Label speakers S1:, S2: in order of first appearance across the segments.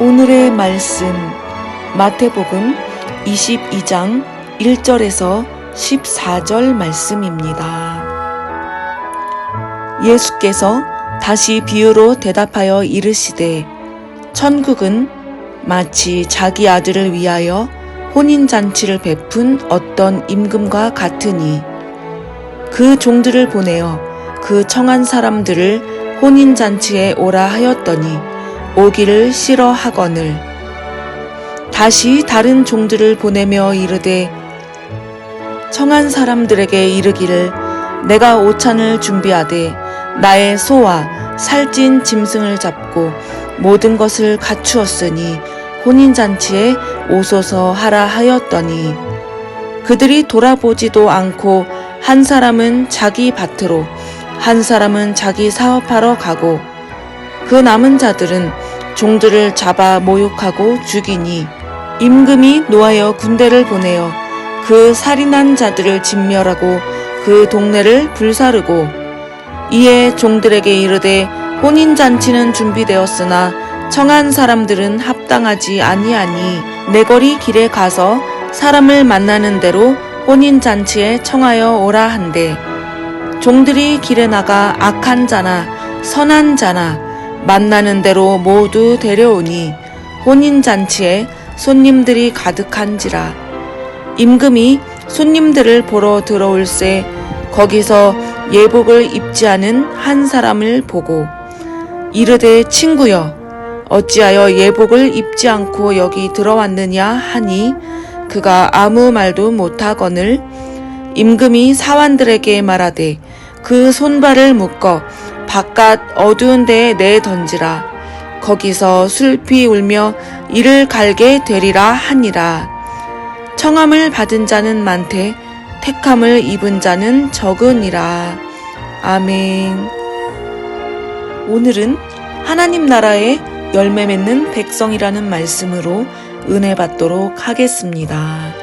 S1: 오늘의 말씀 마태복음 22장 1절에서 14절 말씀입니다. 예수께서 다시 비유로 대답하여 이르시되 천국은 마치 자기 아들을 위하여 혼인잔치를 베푼 어떤 임금과 같으니 그 종들을 보내어 그 청한 사람들을 혼인잔치에 오라 하였더니 오기를 싫어하거늘. 다시 다른 종들을 보내며 이르되 청한 사람들에게 이르기를 내가 오찬을 준비하되 나의 소와 살찐 짐승을 잡고 모든 것을 갖추었으니 혼인잔치에 오소서 하라 하였더니 그들이 돌아보지도 않고 한 사람은 자기 밭으로 한 사람은 자기 사업하러 가고 그 남은 자들은 종들을 잡아 모욕하고 죽이니 임금이 노하여 군대를 보내어 그 살인한 자들을 진멸하고 그 동네를 불사르고 이에 종들에게 이르되 혼인 잔치는 준비되었으나 청한 사람들은 합당하지 아니하니 내거리 길에 가서 사람을 만나는 대로 혼인 잔치에 청하여 오라 한대. 종들이 길에 나가 악한 자나 선한 자나 만나는 대로 모두 데려오니 혼인 잔치에 손님들이 가득한지라. 임금이 손님들을 보러 들어올세 거기서 예복을 입지 않은 한 사람을 보고 이르되 친구여 어찌하여 예복을 입지 않고 여기 들어왔느냐 하니 그가 아무 말도 못하거늘 임금이 사환들에게 말하되 그 손발을 묶어 바깥 어두운 데에 내 던지라. 거기서 슬피 울며 이를 갈게 되리라 하니라. 청함을 받은 자는 많되 택함을 입은 자는 적으니라. 아멘. 오늘은 하나님 나라의 열매 맺는 백성이라는 말씀으로 은혜 받도록 하겠습니다.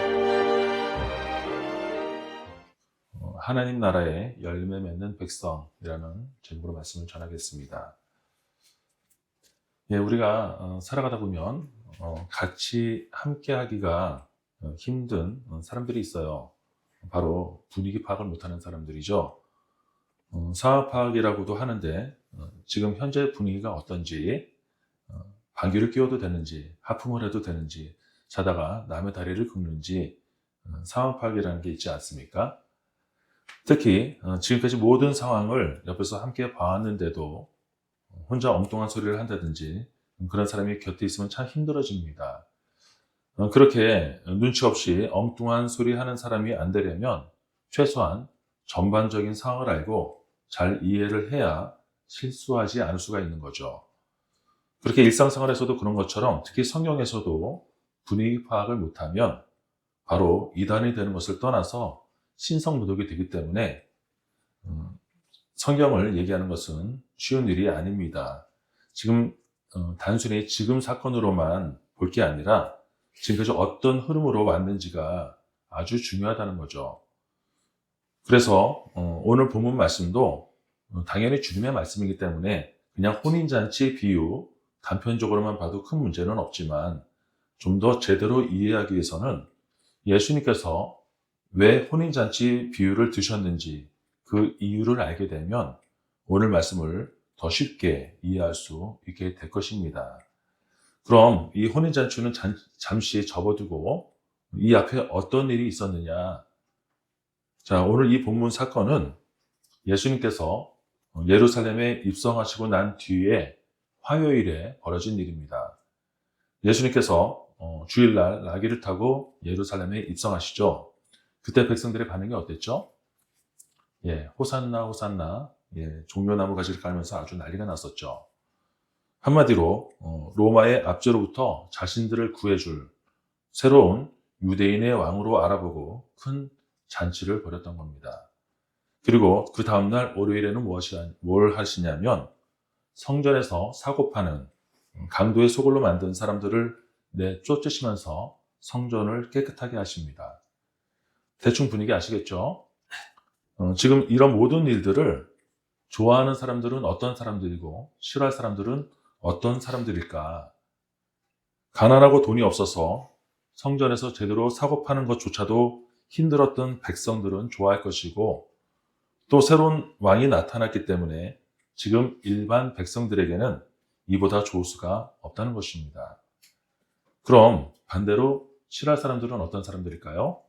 S2: 하나님 나라의 열매 맺는 백성이라는 제목으로 말씀을 전하겠습니다. 예, 우리가 어, 살아가다 보면 어, 같이 함께 하기가 어, 힘든 어, 사람들이 있어요. 바로 분위기 파악을 못하는 사람들이죠. 어, 사업 파악이라고도 하는데 어, 지금 현재 분위기가 어떤지 어, 방귀를 뀌어도 되는지 하품을 해도 되는지 자다가 남의 다리를 긁는지 어, 상황 파악이라는 게 있지 않습니까? 특히 어, 지금까지 모든 상황을 옆에서 함께 봐왔는데도 혼자 엉뚱한 소리를 한다든지 그런 사람이 곁에 있으면 참 힘들어집니다. 어, 그렇게 눈치 없이 엉뚱한 소리 하는 사람이 안 되려면 최소한 전반적인 상황을 알고 잘 이해를 해야 실수하지 않을 수가 있는 거죠. 그렇게 일상생활에서도 그런 것처럼 특히 성경에서도 분위기 파악을 못하면 바로 이단이 되는 것을 떠나서 신성모독이 되기 때문에 음, 성경을 얘기하는 것은 쉬운 일이 아닙니다. 지금 어, 단순히 지금 사건으로만 볼 게 아니라 지금까지 어떤 흐름으로 왔는지가 아주 중요하다는 거죠. 그래서 어, 오늘 본문 말씀도 어, 당연히 주님의 말씀이기 때문에 그냥 혼인잔치 비유 단편적으로만 봐도 큰 문제는 없지만 좀 더 제대로 이해하기 위해서는 예수님께서 왜 혼인잔치 비유를 드셨는지 그 이유를 알게 되면 오늘 말씀을 더 쉽게 이해할 수 있게 될 것입니다. 그럼 이 혼인잔치는 잠, 잠시 접어두고 이 앞에 어떤 일이 있었느냐. 자, 오늘 이 본문 사건은 예수님께서 예루살렘에 입성하시고 난 뒤에 화요일에 벌어진 일입니다. 예수님께서 어, 주일날 나귀를 타고 예루살렘에 입성하시죠. 그때 백성들의 반응이 어땠죠? 예, 호산나, 호산나, 예, 종려나무 가지를 깔면서 아주 난리가 났었죠. 한마디로, 어, 로마의 압제로부터 자신들을 구해줄 새로운 유대인의 왕으로 알아보고 큰 잔치를 벌였던 겁니다. 그리고 그 다음날 월요일에는 뭘 하시냐면 성전에서 사고 파는 강도의 소굴로 만든 사람들을 내쫓으시면서 성전을 깨끗하게 하십니다. 대충 분위기 아시겠죠? 어, 지금 이런 모든 일들을 좋아하는 사람들은 어떤 사람들이고 싫어할 사람들은 어떤 사람들일까? 가난하고 돈이 없어서 성전에서 제대로 사고 파는 것조차도 힘들었던 백성들은 좋아할 것이고 또 새로운 왕이 나타났기 때문에 지금 일반 백성들에게는 이보다 좋을 수가 없다는 것입니다. 그럼 반대로 싫어할 사람들은 어떤 사람들일까요?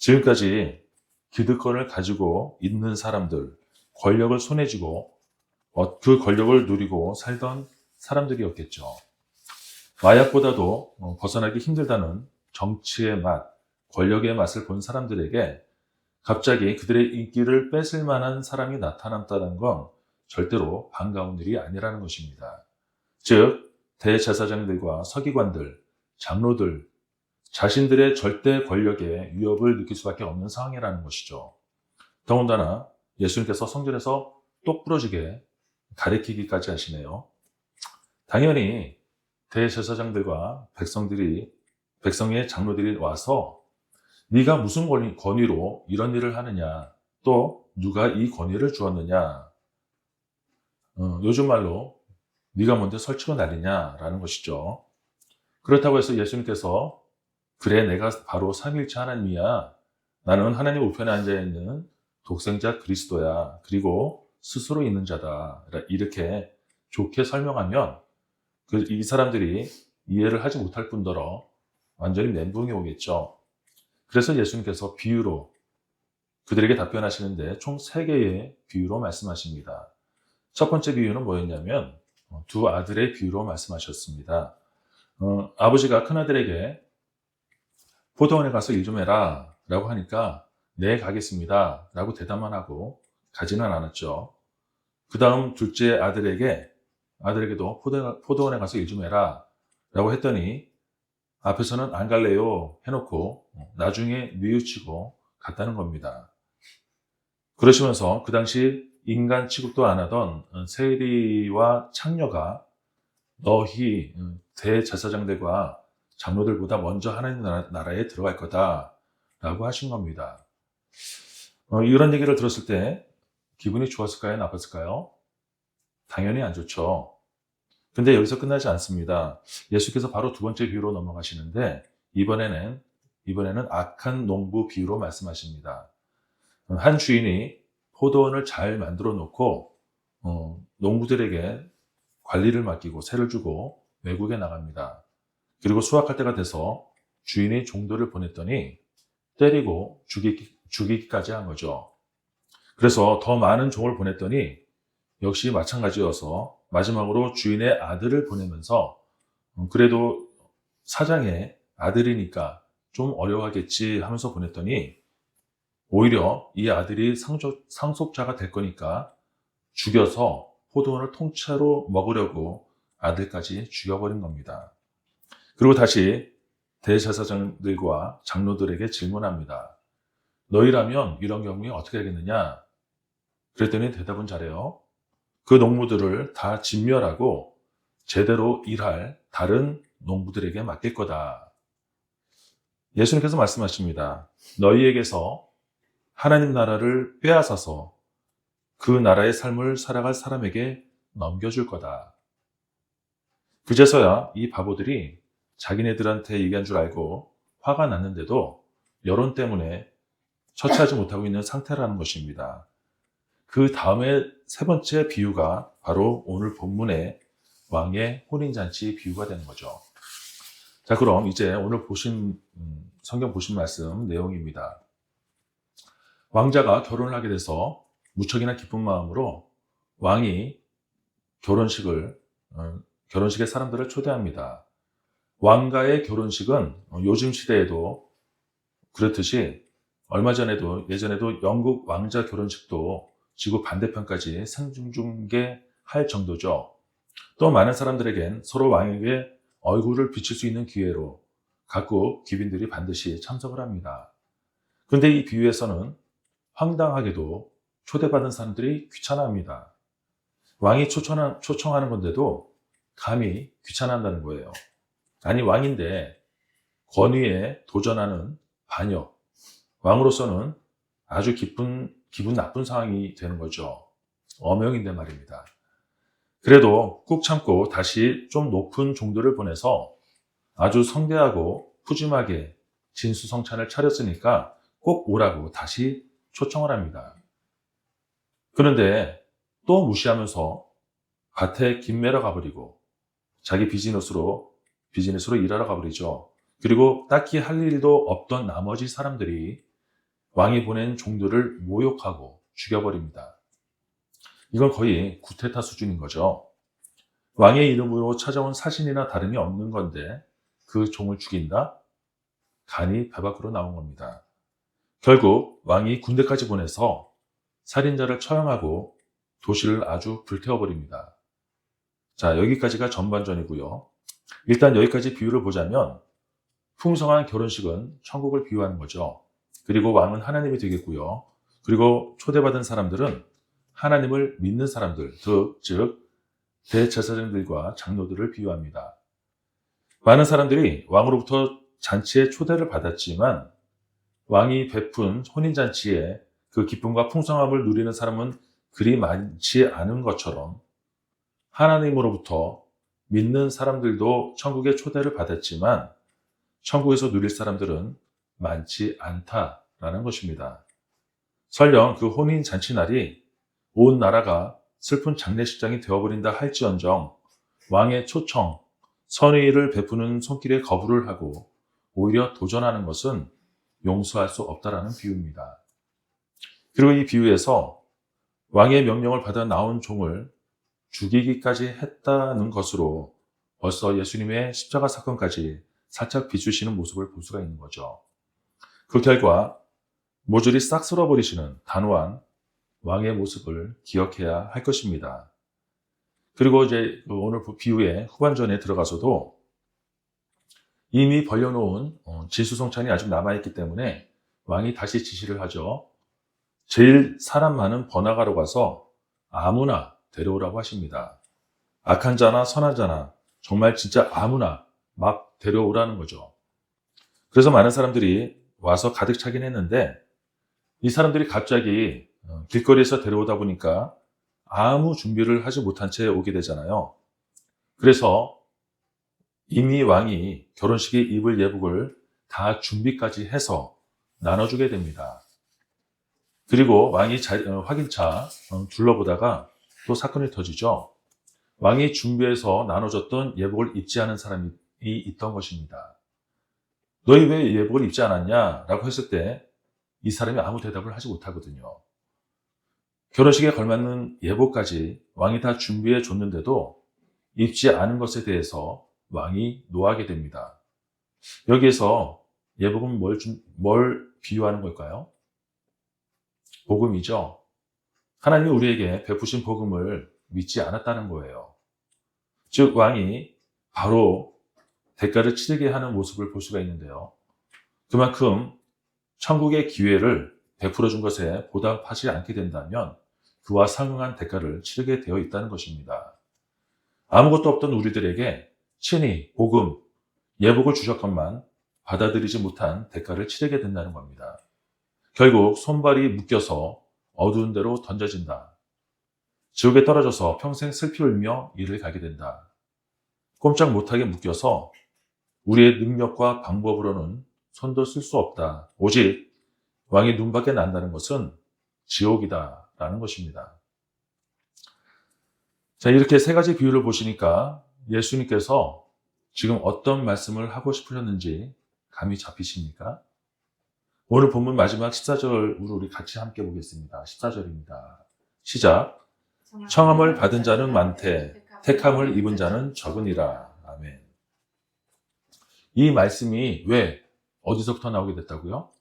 S2: 지금까지 기득권을 가지고 있는 사람들, 권력을 손에 쥐고 어, 그 권력을 누리고 살던 사람들이었겠죠. 마약보다도 어, 벗어나기 힘들다는 정치의 맛, 권력의 맛을 본 사람들에게 갑자기 그들의 인기를 뺏을 만한 사람이 나타났다는 건 절대로 반가운 일이 아니라는 것입니다. 즉, 대제사장들과 서기관들, 장로들, 자신들의 절대 권력에 위협을 느낄 수밖에 없는 상황이라는 것이죠. 더군다나 예수님께서 성전에서 똑부러지게 가리키기까지 하시네요. 당연히 대제사장들과 백성들이 백성의 장로들이 와서 네가 무슨 권위, 권위로 이런 일을 하느냐 또 누가 이 권위를 주었느냐 어, 요즘 말로 네가 뭔데 설치고 난리냐라는 것이죠. 그렇다고 해서 예수님께서 그래 내가 바로 삼일체 하나님이야 나는 하나님 우편에 앉아 있는 독생자 그리스도야 그리고 스스로 있는 자다 이렇게 좋게 설명하면 그이 사람들이 이해를 하지 못할 뿐더러 완전히 멘붕이 오겠죠. 그래서 예수님께서 비유로 그들에게 답변하시는데 총세 개의 비유로 말씀하십니다. 첫 번째 비유는 뭐였냐면 어, 두 아들의 비유로 말씀하셨습니다. 어, 아버지가 큰아들에게 포도원에 가서 일 좀 해라 라고 하니까 네 가겠습니다 라고 대답만 하고 가지는 않았죠. 그 다음 둘째 아들에게 아들에게도 포도, 포도 원에 가서 일 좀 해라 라고 했더니 앞에서는 안 갈래요 해놓고 나중에 뉘우치고 갔다는 겁니다. 그러시면서 그 당시 인간 취급도 안 하던 세리와 창녀가 너희 대제사장들과 장로들보다 먼저 하나님 나라 에 들어갈 거다라고 하신 겁니다. 어, 이런 얘기를 들었을 때 기분이 좋았을까요? 나빴을까요? 당연히 안 좋죠. 근데 여기서 끝나지 않습니다. 예수께서 바로 두 번째 비유로 넘어가시는데 이번에는 이번에는 악한 농부 비유로 말씀하십니다. 한 주인이 포도원을 잘 만들어 놓고 어, 농부들에게 관리를 맡기고 세를 주고 외국에 나갑니다. 그리고 수확할 때가 돼서 주인이 종도를 보냈더니 때리고 죽이기, 죽이기까지 한 거죠. 그래서 더 많은 종을 보냈더니 역시 마찬가지여서 마지막으로 주인의 아들을 보내면서 음, 그래도 사장의 아들이니까 좀 어려워하겠지 하면서 보냈더니 오히려 이 아들이 상속, 상속자가 될 거니까 죽여서 포도원을 통째로 먹으려고 아들까지 죽여버린 겁니다. 그리고 다시 대제사장들과 장로들에게 질문합니다. 너희라면 이런 경우에 어떻게 하겠느냐? 그랬더니 대답은 잘해요. 그 농부들을 다 진멸하고 제대로 일할 다른 농부들에게 맡길 거다. 예수님께서 말씀하십니다. 너희에게서 하나님 나라를 빼앗아서 그 나라의 삶을 살아갈 사람에게 넘겨줄 거다. 그제서야 이 바보들이 자기네들한테 얘기한 줄 알고 화가 났는데도 여론 때문에 처치하지 못하고 있는 상태라는 것입니다. 그 다음에 세 번째 비유가 바로 오늘 본문의 왕의 혼인잔치 비유가 되는 거죠. 자, 그럼 이제 오늘 보신, 음, 성경 보신 말씀 내용입니다. 왕자가 결혼을 하게 돼서 무척이나 기쁜 마음으로 왕이 결혼식을, 어, 결혼식에 사람들을 초대합니다. 왕가의 결혼식은 요즘 시대에도 그렇듯이 얼마 전에도 예전에도 영국 왕자 결혼식도 지구 반대편까지 생중계할 정도죠. 또 많은 사람들에겐 서로 왕에게 얼굴을 비칠 수 있는 기회로 각국 귀빈들이 반드시 참석을 합니다. 그런데 이 비유에서는 황당하게도 초대받은 사람들이 귀찮아합니다. 왕이 초청하는 건데도 감히 귀찮아한다는 거예요. 아니 왕인데 권위에 도전하는 반역, 왕으로서는 아주 기쁜, 기분 나쁜 상황이 되는 거죠. 어명인데 말입니다. 그래도 꾹 참고 다시 좀 높은 종들을 보내서 아주 성대하고 푸짐하게 진수성찬을 차렸으니까 꼭 오라고 다시 초청을 합니다. 그런데 또 무시하면서 밭에 김매러 가버리고 자기 비즈니스로 비즈니스로 일하러 가버리죠. 그리고 딱히 할 일도 없던 나머지 사람들이 왕이 보낸 종들을 모욕하고 죽여버립니다. 이건 거의 구테타 수준인 거죠. 왕의 이름으로 찾아온 사신이나 다름이 없는 건데 그 종을 죽인다? 간이 배 밖으로 나온 겁니다. 결국 왕이 군대까지 보내서 살인자를 처형하고 도시를 아주 불태워버립니다. 자, 여기까지가 전반전이고요. 일단 여기까지 비유를 보자면 풍성한 결혼식은 천국을 비유하는 거죠. 그리고 왕은 하나님이 되겠고요. 그리고 초대받은 사람들은 하나님을 믿는 사람들, 즉 대제사장들과 장로들을 비유합니다. 많은 사람들이 왕으로부터 잔치에 초대를 받았지만 왕이 베푼 혼인잔치에 그 기쁨과 풍성함을 누리는 사람은 그리 많지 않은 것처럼 하나님으로부터 믿는 사람들도 천국에 초대를 받았지만 천국에서 누릴 사람들은 많지 않다라는 것입니다. 설령 그 혼인 잔치 날이 온 나라가 슬픈 장례식장이 되어버린다 할지언정 왕의 초청, 선의를 베푸는 손길에 거부를 하고 오히려 도전하는 것은 용서할 수 없다라는 비유입니다. 그리고 이 비유에서 왕의 명령을 받아 나온 종을 죽이기까지 했다는 것으로 벌써 예수님의 십자가 사건까지 살짝 비추시는 모습을 볼 수가 있는 거죠. 그 결과 모조리 싹 쓸어버리시는 단호한 왕의 모습을 기억해야 할 것입니다. 그리고 이제 오늘 비유의 후반전에 들어가서도 이미 벌려놓은 어, 지수성찬이 아직 남아있기 때문에 왕이 다시 지시를 하죠. 제일 사람 많은 번화가로 가서 아무나 데려오라고 하십니다. 악한 자나 선한 자나 정말 진짜 아무나 막 데려오라는 거죠. 그래서 많은 사람들이 와서 가득 차긴 했는데 이 사람들이 갑자기 어, 길거리에서 데려오다 보니까 아무 준비를 하지 못한 채 오게 되잖아요. 그래서 이미 왕이 결혼식에 입을 예복을 다 준비까지 해서 나눠주게 됩니다. 그리고 왕이 자, 어, 확인차 어, 둘러보다가 또 사건이 터지죠. 왕이 준비해서 나눠줬던 예복을 입지 않은 사람이 있던 것입니다. 너희 왜 예복을 입지 않았냐? 라고 했을 때 이 사람이 아무 대답을 하지 못하거든요. 결혼식에 걸맞는 예복까지 왕이 다 준비해 줬는데도 입지 않은 것에 대해서 왕이 노하게 됩니다. 여기에서 예복은 뭘, 준- 뭘 비유하는 걸까요? 복음이죠. 하나님이 우리에게 베푸신 복음을 믿지 않았다는 거예요. 즉, 왕이 바로 대가를 치르게 하는 모습을 볼 수가 있는데요. 그만큼 천국의 기회를 베풀어 준 것에 보답하지 않게 된다면 그와 상응한 대가를 치르게 되어 있다는 것입니다. 아무것도 없던 우리들에게 친히 복음, 예복을 주셨건만 받아들이지 못한 대가를 치르게 된다는 겁니다. 결국 손발이 묶여서 어두운 데로 던져진다. 지옥에 떨어져서 평생 슬피 울며 일을 가게 된다. 꼼짝 못하게 묶여서 우리의 능력과 방법으로는 손도 쓸 수 없다. 오직 왕의 눈밖에 난다는 것은 지옥이다. 라는 것입니다. 자, 이렇게 세 가지 비유를 보시니까 예수님께서 지금 어떤 말씀을 하고 싶으셨는지 감이 잡히십니까? 오늘 본문 마지막 14절으로 우리 같이 함께 보겠습니다. 14절입니다. 시작. 청함을 받은 자는 많되 택함을 입은 자는 적으니라. 아멘. 이 말씀이 왜 어디서부터 나오게 됐다고요?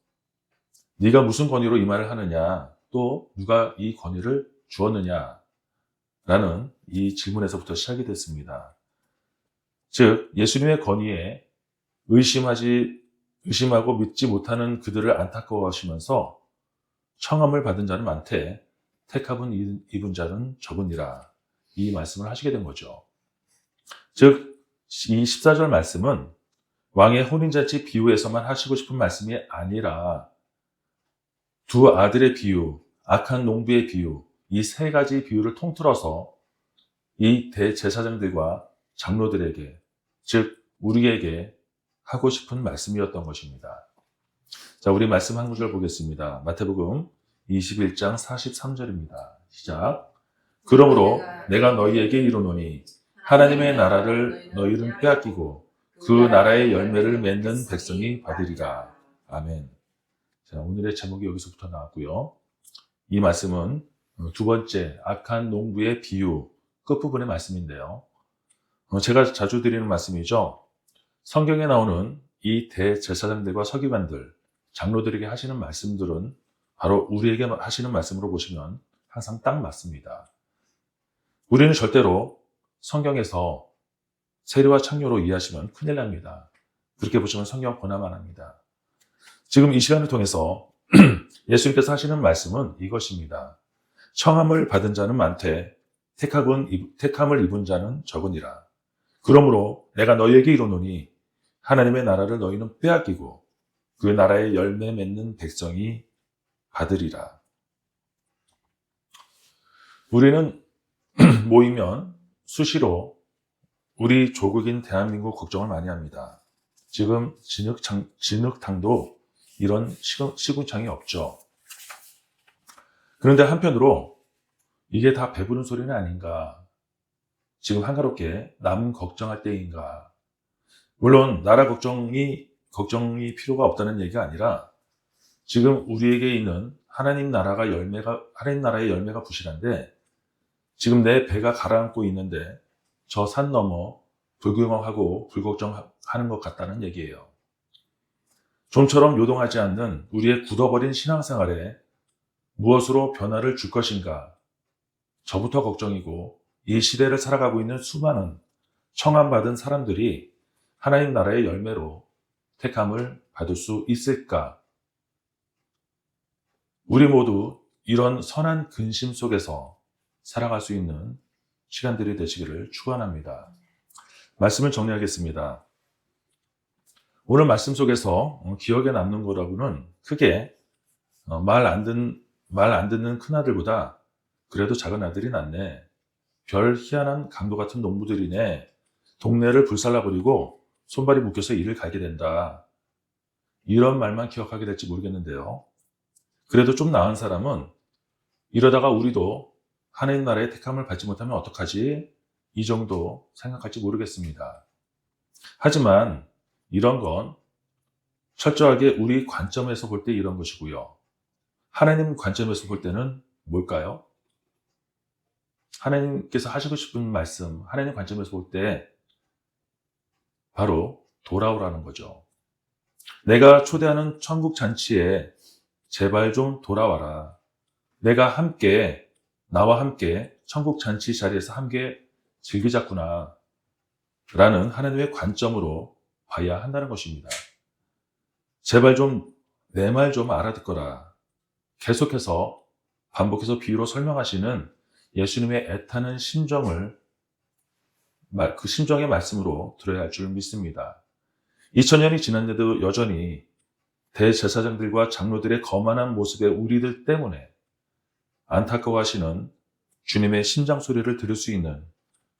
S2: 네가 무슨 권위로 이 말을 하느냐? 또 누가 이 권위를 주었느냐? 라는 이 질문에서부터 시작이 됐습니다. 즉 예수님의 권위에 의심하지 의심하고 믿지 못하는 그들을 안타까워하시면서 청함을 받은 자는 많되 택함은 입은 자는 적으니라. 이 말씀을 하시게 된 거죠. 즉, 이 14절 말씀은 왕의 혼인잔치 비유에서만 하시고 싶은 말씀이 아니라 두 아들의 비유, 악한 농부의 비유, 이 세 가지 비유를 통틀어서 이 대제사장들과 장로들에게, 즉, 우리에게 하고 싶은 말씀이었던 것입니다. 자, 우리 말씀 한 구절 보겠습니다. 마태복음 21장 43절입니다. 시작. 그러므로 내가 너희에게 이르노니 하나님의 나라를 너희는 빼앗기고 그 나라의 열매를 맺는 백성이 받으리라. 아멘. 자, 오늘의 제목이 여기서부터 나왔고요. 이 말씀은 두 번째 악한 농부의 비유 끝부분의 말씀인데요. 어, 제가 자주 드리는 말씀이죠. 성경에 나오는 이 대제사장들과 서기관들, 장로들에게 하시는 말씀들은 바로 우리에게 하시는 말씀으로 보시면 항상 딱 맞습니다. 우리는 절대로 성경에서 세례와 창녀로 이해하시면 큰일 납니다. 그렇게 보시면 성경 권하만 합니다. 지금 이 시간을 통해서 예수님께서 하시는 말씀은 이것입니다. 청함을 받은 자는 많되 택함을 입은 자는 적으니라. 그러므로 내가 너희에게 이르노니 하나님의 나라를 너희는 빼앗기고 그 나라의 열매 맺는 백성이 받으리라. 우리는 모이면 수시로 우리 조국인 대한민국 걱정을 많이 합니다. 지금 진흙창, 진흙탕도 이런 시궁, 시궁창이 없죠. 그런데 한편으로 이게 다 배부른 소리는 아닌가. 지금 한가롭게 남 걱정할 때인가. 물론 나라 걱정이 걱정이 필요가 없다는 얘기가 아니라 지금 우리에게 있는 하나님 나라가 열매가 하나님 나라의 열매가 부실한데 지금 내 배가 가라앉고 있는데 저산 넘어 불경하고 불걱정하는 것 같다는 얘기예요. 좀처럼 요동하지 않는 우리의 굳어버린 신앙생활에 무엇으로 변화를 줄 것인가? 저부터 걱정이고 이 시대를 살아가고 있는 수많은 청함받은 사람들이 하나님 나라의 열매로 택함을 받을 수 있을까? 우리 모두 이런 선한 근심 속에서 살아갈 수 있는 시간들이 되시기를 축원합니다. 말씀을 정리하겠습니다. 오늘 말씀 속에서 어, 기억에 남는 거라고는 크게 어, 말안 듣는 말 안 듣는 큰 아들보다 그래도 작은 아들이 낫네. 별 희한한 강도 같은 농부들이네. 동네를 불살라버리고 손발이 묶여서 일을 가게 된다. 이런 말만 기억하게 될지 모르겠는데요. 그래도 좀 나은 사람은 이러다가 우리도 하나님 나라의 택함을 받지 못하면 어떡하지? 이 정도 생각할지 모르겠습니다. 하지만 이런 건 철저하게 우리 관점에서 볼 때 이런 것이고요. 하나님 관점에서 볼 때는 뭘까요? 하나님께서 하시고 싶은 말씀, 하나님 관점에서 볼 때 바로 돌아오라는 거죠. 내가 초대하는 천국 잔치에 제발 좀 돌아와라. 내가 함께, 나와 함께 천국 잔치 자리에서 함께 즐기자꾸나. 라는 하나님의 관점으로 봐야 한다는 것입니다. 제발 좀 내 말 좀 알아듣거라. 계속해서 반복해서 비유로 설명하시는 예수님의 애타는 심정을 그 심정의 말씀으로 들어야 할 줄 믿습니다. 2000년이 지났는데도 여전히 대제사장들과 장로들의 거만한 모습의 우리들 때문에 안타까워하시는 주님의 심장 소리를 들을 수 있는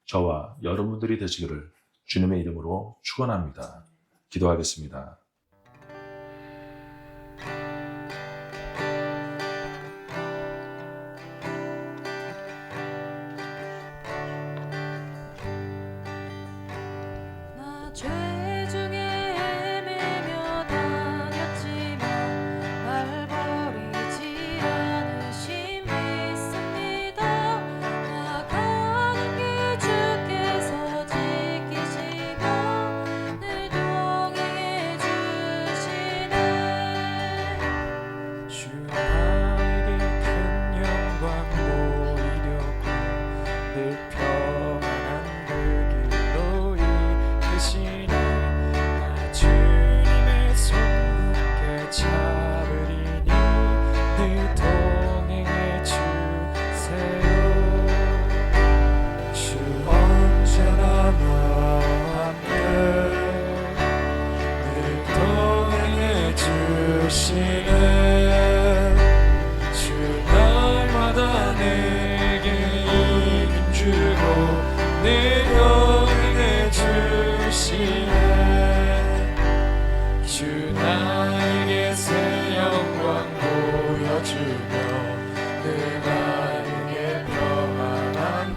S2: 저와 여러분들이 되시기를 주님의 이름으로 축원합니다. 기도하겠습니다.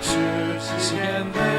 S3: 是新
S4: 鲜。